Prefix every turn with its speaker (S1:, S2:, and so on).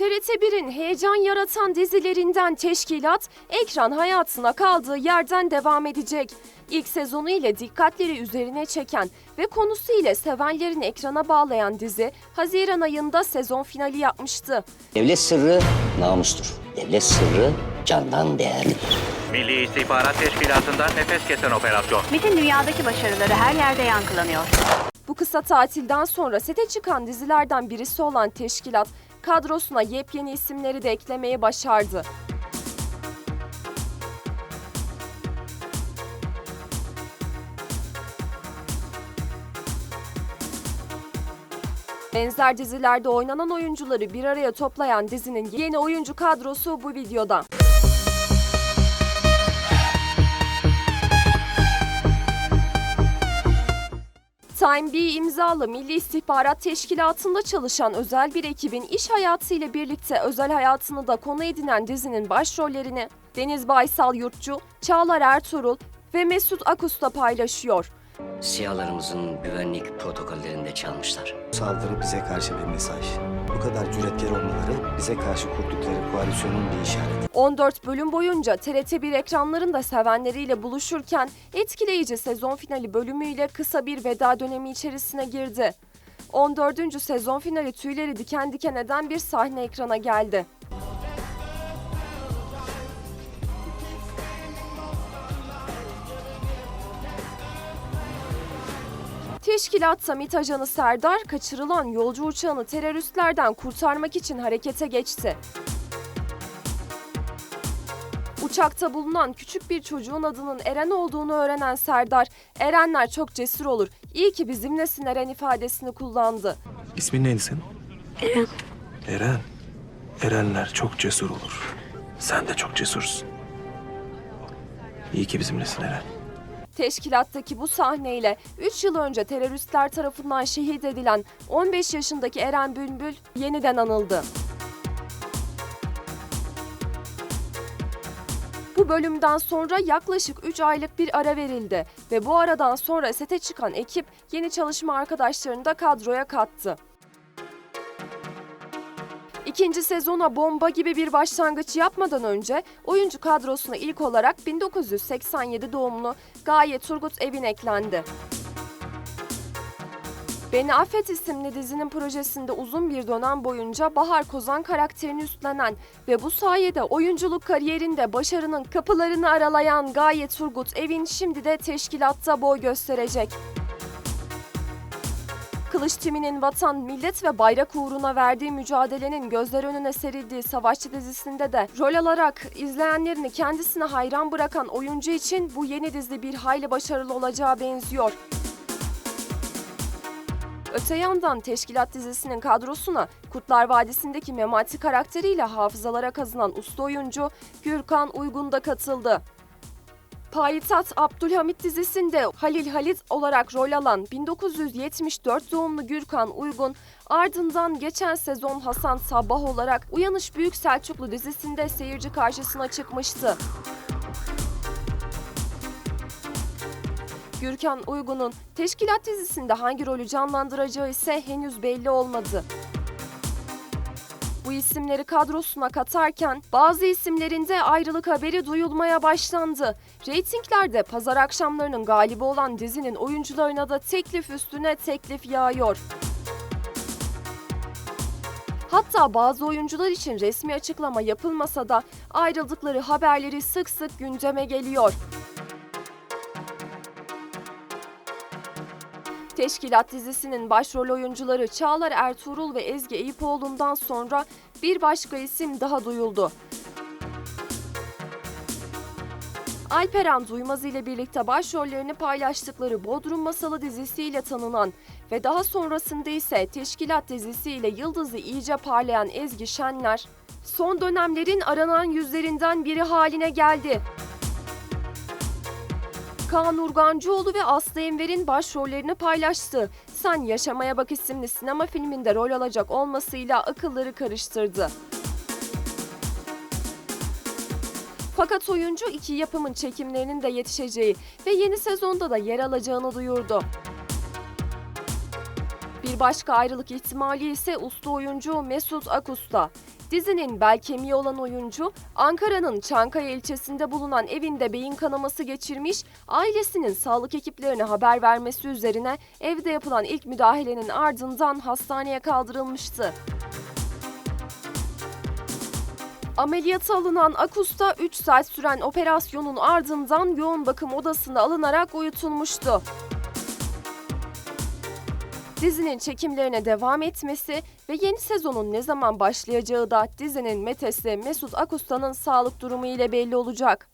S1: TRT1'in heyecan yaratan dizilerinden Teşkilat, ekran hayatına kaldığı yerden devam edecek. İlk sezonu ile dikkatleri üzerine çeken ve konusu ile sevenlerini ekrana bağlayan dizi, Haziran ayında sezon finali yapmıştı.
S2: Devlet sırrı namustur. Devlet sırrı candan değerlidir.
S3: Milli İstihbarat Teşkilatı'ndan nefes kesen operasyon.
S4: Bütün dünyadaki başarıları her yerde yankılanıyor.
S1: Bu kısa tatilden sonra sete çıkan dizilerden birisi olan Teşkilat, kadrosuna yepyeni isimleri de eklemeyi başardı. Benzer dizilerde oynanan oyuncuları bir araya toplayan dizinin yeni oyuncu kadrosu bu videoda. Time B imzalı Milli İstihbarat Teşkilatı'nda çalışan özel bir ekibin iş hayatı ile birlikte özel hayatını da konu edinen dizinin başrollerini Deniz Baysal Yurtçu, Çağlar Ertuğrul ve Mesut Akusta paylaşıyor.
S2: Siyahlarımızın güvenlik protokollerinde çalmışlar.
S5: Saldırı bize karşı bir mesaj. Bu kadar cüretkar olmaları bize karşı kurdukları koalisyonun bir işareti.
S1: 14 bölüm boyunca TRT1 ekranlarında sevenleriyle buluşurken etkileyici sezon finali bölümüyle kısa bir veda dönemi içerisine girdi. 14. sezon finali tüyleri diken diken eden bir sahne ekrana geldi. Teşkilatta MİT ajanı Serdar kaçırılan yolcu uçağını teröristlerden kurtarmak için harekete geçti. Uçakta bulunan küçük bir çocuğun adının Eren olduğunu öğrenen Serdar, Erenler çok cesur olur, iyi ki bizimlesin Eren ifadesini kullandı.
S6: İsmin neydi senin? Eren. Eren. Erenler çok cesur olur. Sen de çok cesursun. İyi ki bizimlesin Eren.
S1: Teşkilattaki bu sahneyle 3 yıl önce teröristler tarafından şehit edilen 15 yaşındaki Eren Bülbül yeniden anıldı. Bu bölümden sonra yaklaşık 3 aylık bir ara verildi ve bu aradan sonra sete çıkan ekip yeni çalışma arkadaşlarını da kadroya kattı. İkinci sezona bomba gibi bir başlangıç yapmadan önce oyuncu kadrosuna ilk olarak 1987 doğumlu Gaye Turgut Evin eklendi. Beni Affet isimli dizinin projesinde uzun bir dönem boyunca Bahar Kozan karakterini üstlenen ve bu sayede oyunculuk kariyerinde başarının kapılarını aralayan Gaye Turgut Evin şimdi de teşkilatta boy gösterecek. Kılıç Timi'nin vatan, millet ve bayrak uğruna verdiği mücadelenin gözler önüne serildiği Savaşçı dizisinde de rol alarak izleyenlerini kendisine hayran bırakan oyuncu için bu yeni dizi bir hayli başarılı olacağı benziyor. Öte yandan Teşkilat dizisinin kadrosuna Kurtlar Vadisi'ndeki Memati karakteriyle hafızalara kazınan usta oyuncu Gürkan Uygun da katıldı. Payitaht Abdülhamit dizisinde Halil Halit olarak rol alan 1974 doğumlu Gürkan Uygun, ardından geçen sezon Hasan Sabbah olarak Uyanış Büyük Selçuklu dizisinde seyirci karşısına çıkmıştı. Gürkan Uygun'un Teşkilat dizisinde hangi rolü canlandıracağı ise henüz belli olmadı. Bu isimleri kadrosuna katarken bazı isimlerinde ayrılık haberi duyulmaya başlandı. Reytinglerde pazar akşamlarının galibi olan dizinin oyuncularına da teklif üstüne teklif yağıyor. Hatta bazı oyuncular için resmi açıklama yapılmasa da ayrıldıkları haberleri sık sık gündeme geliyor. Teşkilat dizisinin başrol oyuncuları Çağlar Ertuğrul ve Ezgi Eyüpoğlu'ndan sonra bir başka isim daha duyuldu. Alperen Duymaz ile birlikte başrollerini paylaştıkları Bodrum Masalı dizisiyle tanınan ve daha sonrasında ise Teşkilat dizisiyle yıldızı iyice parlayan Ezgi Şenler, son dönemlerin aranan yüzlerinden biri haline geldi. Kaan Urgancıoğlu ve Aslı Enver'in başrollerini paylaştı. Sen Yaşamaya Bak isimli sinema filminde rol alacak olmasıyla akılları karıştırdı. Fakat oyuncu iki yapımın çekimlerinin de yetişeceği ve yeni sezonda da yer alacağını duyurdu. Bir başka ayrılık ihtimali ise usta oyuncu Mesut Akusta. Dizinin bel kemiği olan oyuncu, Ankara'nın Çankaya ilçesinde bulunan evinde beyin kanaması geçirmiş, ailesinin sağlık ekiplerine haber vermesi üzerine evde yapılan ilk müdahalenin ardından hastaneye kaldırılmıştı. Ameliyata alınan Akus'ta 3 saat süren operasyonun ardından yoğun bakım odasına alınarak uyutulmuştu. Dizinin çekimlerine devam etmesi ve yeni sezonun ne zaman başlayacağı da dizinin Metes'le Mesut Akusta'nın sağlık durumu ile belli olacak.